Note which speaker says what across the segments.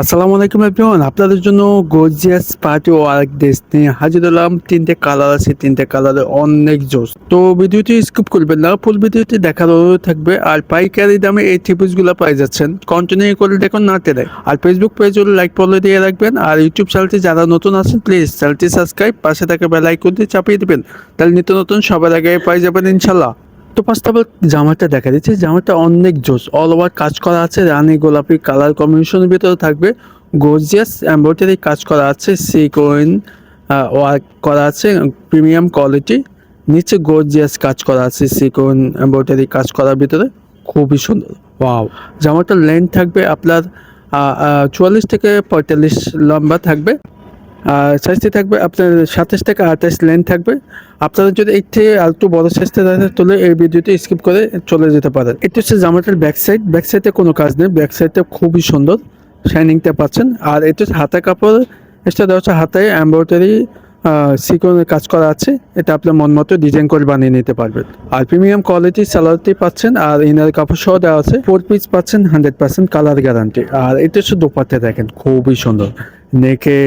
Speaker 1: আসসালামু আলাইকুম এভরিওয়ান আপনাদের জন্য গর্জিয়াস পার্টি ও আরেক ড্রেস নিয়ে হাজির হলাম। তিনটে কালার আছে, তিনটে কালারে অনেক জোস তো ভিডিওটি স্কিপ করবেন না ফুল ভিডিওটি দেখার অনুরোধ থাকবে। আর পাইকারি দামে এই থ্রিপিসগুলো পাই যাচ্ছেন। কন্টিনিউ করে দেখুন, না টেরে আর ফেসবুক পেজ হলে লাইক ফলো দিয়ে রাখবেন। আর ইউটিউব চ্যানেলটি যারা নতুন আছেন প্লিজ চ্যানেলটি সাবস্ক্রাইব পাশে থাকা বেল আইকন দিয়ে চাপিয়ে দেবেন। তাহলে নিত্য নতুন সবার আগে পাই যাবেন ইনশাল্লাহ অফ জামাটা দেখা দিচ্ছে। জামাটা অনেক জোস। অল ওভার কাজ করা আছে রানি গোলাপি কালার কম্বিনেশনের ভিতরে থাকবে। গর্জিয়াস এমব্রয়ডারি কাজ করা আছে সিকোয়েন ওয়ার্ক করা আছে প্রিমিয়াম কোয়ালিটি নিচে গর্জিয়াস কাজ করা আছে সিকোয়েন এমব্রয়ডারি কাজ করার ভিতরে। খুবই সুন্দর। ওয়াও জামাটার লেন্থ থাকবে আপনার চুয়াল্লিশ থেকে পঁয়তাল্লিশ লম্বা থাকবে। সাইজটি থাকবে আপনার সাতাশ থেকে আঠাশ লেন থাকবে। আপনারা যদি এর থেকে আর একটু বড় সাইজটা দেখেন, তাহলে এই ভিডিওটি স্কিপ করে চলে যেতে পারেন। এটা হচ্ছে জামাটার ব্যাক সাইড ব্যাক সাইডে কোনো কাজ নেই। ব্যাক সাইডটা খুবই সুন্দর। শাইনিংটা পাচ্ছেন। আর এটা হচ্ছে হাতা কাপড়। এটা দেওয়া হচ্ছে হাতায়। এম্ব্রয়ডারি সিকোনের কাজ করা আছে। এটা আপনার মন মতো ডিজাইন করে বানিয়ে নিতে পারবেন। আর প্রিমিয়াম কোয়ালিটি স্যালারটি পাচ্ছেন। আর ইনার কাপড় সহ দেওয়া আছে। ফোর পিস পাচ্ছেন। হান্ড্রেড পার্সেন্ট কালার গ্যারান্টি আর এটা হচ্ছে দোপাট্টা দেখেন। খুবই সুন্দর। নেকে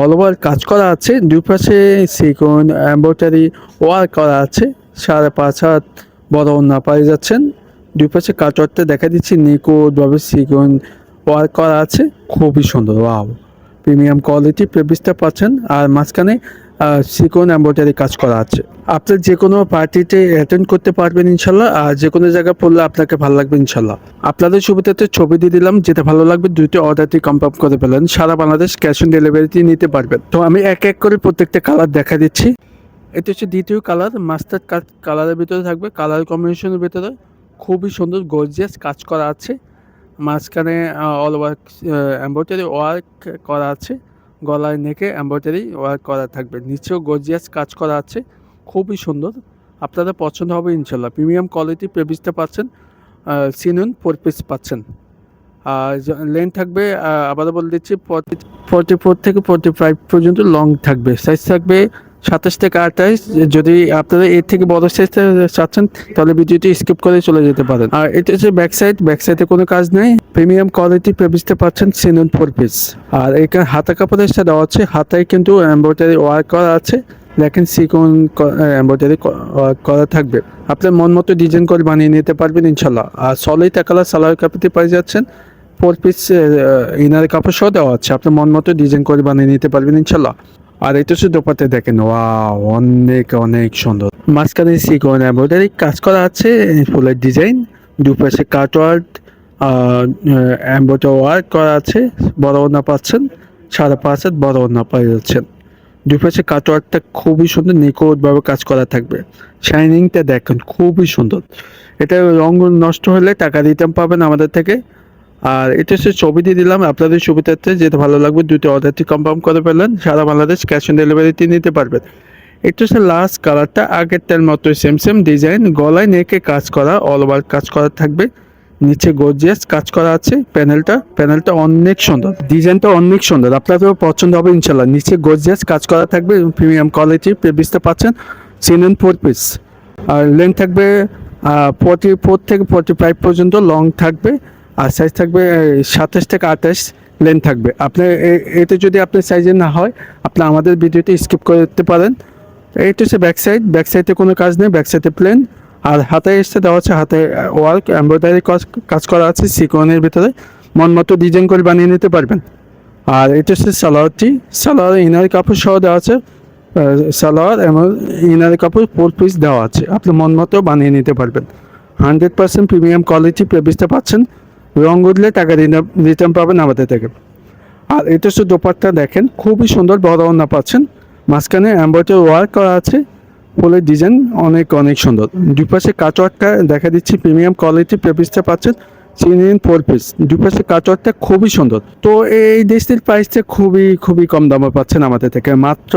Speaker 1: অল ওভার কাজ করা আছে, দুপাশে সিকন এম্ব্রয়ডারি ওয়ার্ক করা আছে। সাড়ে পাঁচ হাত বড় না পাই যাচ্ছেন। দুপাশে কাজ দেখা দিচ্ছি নিকোটভাবে সিকোন ওয়ার করা আছে। খুবই সুন্দর, ওয়াও। প্রিমিয়াম কোয়ালিটি প্রেবিসটা পাচ্ছেন আর মাঝখানে সিকোন এম্ব্রয়ডারি কাজ করা আছে। আপনি যে কোনো পার্টিতে অ্যাটেন্ড করতে পারবেন ইনশাল্লাহ, আর যে কোনো জায়গায় পড়লে আপনাকে ভালো লাগবে ইনশাল্লাহ। আপনাদের সুবিধাতে ছবি দিয়ে দিলাম, যেটা ভালো লাগবে দুইটি অর্ডারটি কনফার্ম করে ফেলেন, সারা বাংলাদেশ ক্যাশ অন ডেলিভারিটি নিতে পারবেন। তো আমি এক এক করে প্রত্যেকটা কালার দেখা দিচ্ছি। এটা হচ্ছে দ্বিতীয় কালার মাস্টার্ড কালারের ভিতরে থাকবে কালার কম্বিনেশনের ভিতরে। খুবই সুন্দর গর্জিয়াস কাজ করা আছে। মাঝখানে অল ওয়ার্ক এম্ব্রয়ডারি ওয়ার্ক করা আছে। গলায় নেকে এম্ব্রয়ডারি ওয়ার্ক করা থাকবে। নিচেও গর্জিয়াস কাজ করা আছে। খুবই সুন্দর। আপনাদের পছন্দ হবে ইনশাল্লাহ। প্রিমিয়াম কোয়ালিটি প্রেবিসটা পাচ্ছেন সিনুন ফোর পিস পাচ্ছেন। আর লেন থাকবে আহ, আবারও বলে দিচ্ছি ফর্টি ফোর থেকে ফর্টি ফাইভ পর্যন্ত লং থাকবে। সাইজ থাকবে সাতাশ থেকে আঠাশ, যদি আপনারা এর থেকে বড় সাইজটা চাচ্ছেন, তাহলে ভিডিওটি স্কিপ করে চলে যেতে পারেন। আর এটা হচ্ছে ব্যাক সাইড ব্যাক সাইডে কোনো কাজ নেই। প্রিমিয়াম কোয়ালিটি পেপিসতে পাচ্ছেন সিনন ফোর পিস আর এখানে হাতা কাপড়ের সাথে দেওয়া আছে। হাতায় কিন্তু এমব্রয়ডারি ওয়ার্ক করা আছে। দেখেন সিকোন এমব্রয়ডারি ওয়ার্ক করা থাকবে। আপনার মন মতো ডিজাইন করে বানিয়ে নিতে পারবেন ইনশাল্লাহ। আর সলেই টাকালা সালোয়ার কাপড়তে পাই যাচ্ছেন। ফোর পিস ইনার কাপড় সহ দেওয়া আছে। আপনার মন মতো ডিজাইন করে বানিয়ে নিতে পারবেন ইনশাল্লাহ। আর এটা হচ্ছে দোপাতে দেখেন, ওয়াও, অনেক অনেক সুন্দর। মাঝখানে সিকোন এমব্রয়ডারি কাজ করা আছে, ফুলের ডিজাইন, দুপাশে কাট কাটওয়ার্ড এমব্রয়ডারি ওয়ার্ক করা আছে, বড় ওনা পাচ্ছেন সাড়ে পাঁচ হাত বড় ওনা পাই যাচ্ছেন দুপাশে কাটওয়ার্কটা খুবই সুন্দর, নিখুঁতভাবে কাজ করা থাকবে। শাইনিংটা দেখেন, খুবই সুন্দর। এটা রঙ নষ্ট হলে টাকা রিটার্ন পাবেন আমাদের থেকে। আর এটা হচ্ছে ছবি দিয়ে দিলাম, আপনাদের সুবিধার্থে যেটা ভালো লাগবে দুটো অর্ডারটি কনফার্ম করে ফেলেন সারা বাংলাদেশ ক্যাশ অন ডেলিভারিতে নিতে পারবেন। এটা হচ্ছে লাস্ট কালারটা আগেরটার মতো সেম সেম ডিজাইন গলায় নেকে কাজ করা অল ওভার কাজ করা থাকবে। নিচে গর্জিয়াস কাজ করা আছে প্যানেলটা প্যানেলটা অনেক সুন্দর ডিজাইনটা অনেক সুন্দর, আপনাদেরও পছন্দ হবে ইনশাল্লাহ নিচে গর্জিয়াস কাজ করা থাকবে প্রিমিয়াম কোয়ালিটি বুঝতে পাচ্ছেন সিনেন ফোর পিস আর লেন্থ থাকবে ফোর্টি ফোর থেকে ফোর্টি ফাইভ পর্যন্ত লং থাকবে। আর সাইজ থাকবে সাতাশ থেকে আঠাশ লেন থাকবে। আপনার এ- এতে যদি আপনার সাইজে না হয়, আপনি আমাদের ভিডিওটি স্কিপ করতে পারেন। এইটা হচ্ছে ব্যাক সাইড ব্যাক সাইডে কোনো কাজ নেই ব্যাক সাইডে প্লেন আর হাতে এসে দেওয়া আছে হাতে ওয়ার্ক এমব্রয়ডারি কাজ করা আছে সিকোনের ভিতরে। মন মতো ডিজাইন করে বানিয়ে নিতে পারবেন। আর এটা হচ্ছে সালোয়ারটি। সালোয়ার ইনার কাপড় সহ দেওয়া আছে। সালোয়ার এবং ইনার কাপড় ফোর পিস দেওয়া আছে। আপনি মন মতো বানিয়ে নিতে পারবেন। হান্ড্রেড পার্সেন্ট প্রিমিয়াম কোয়ালিটি পেপিসটা পাচ্ছেন। রং উঠলে টাকা রিটার্ন পাবেন আমাদের থেকে। আর এটা হচ্ছে দোপাট্টা, দেখেন, খুবই সুন্দর বড় ওনা পাচ্ছেন। মাঝখানে এম্ব্রয়ডারি ওয়ার্ক করা আছে। ফুলের ডিজাইন অনেক অনেক সুন্দর। দুই পাশে দেখা দিচ্ছি প্রিমিয়াম কোয়ালিটি পেপিসটা পাচ্ছেন। চিনিন ফোর পিস দুই পাশে কাটওয়ার্কটা খুবই সুন্দর। তো এই দেশটির প্রাইসটা খুবই খুবই কম দামে পাচ্ছেন আমাদের থেকে। মাত্র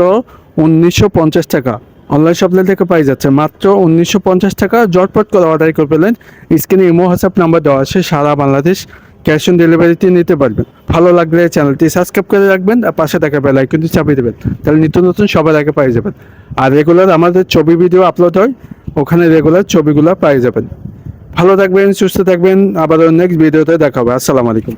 Speaker 1: উনিশশো পঞ্চাশ টাকা। অনলাইন শপলে থেকে পাই যাচ্ছে। মাত্র উনিশশো পঞ্চাশ টাকা জটপট করে অর্ডার করে পেলেন স্ক্রিনে ইমো, হোয়াটসঅ্যাপ নাম্বার দেওয়া আছে। সারা বাংলাদেশ ক্যাশ অন ডেলিভারিতে নিতে পারবেন। ভালো লাগলে চ্যানেলটি সাবস্ক্রাইব করে রাখবেন আর পাশে থাকা বেল আইকনটি চাপিয়ে দেবেন। তাহলে নিত্য নতুন সবার আগে পাই যাবেন। আর রেগুলার আমাদের ছবি ভিডিও আপলোড হয়, ওখানে রেগুলার ছবিগুলো পাই যাবেন। ভালো থাকবেন, সুস্থ থাকবেন। আবার নেক্সট ভিডিওতে দেখা হবে। আসসালামু আলাইকুম।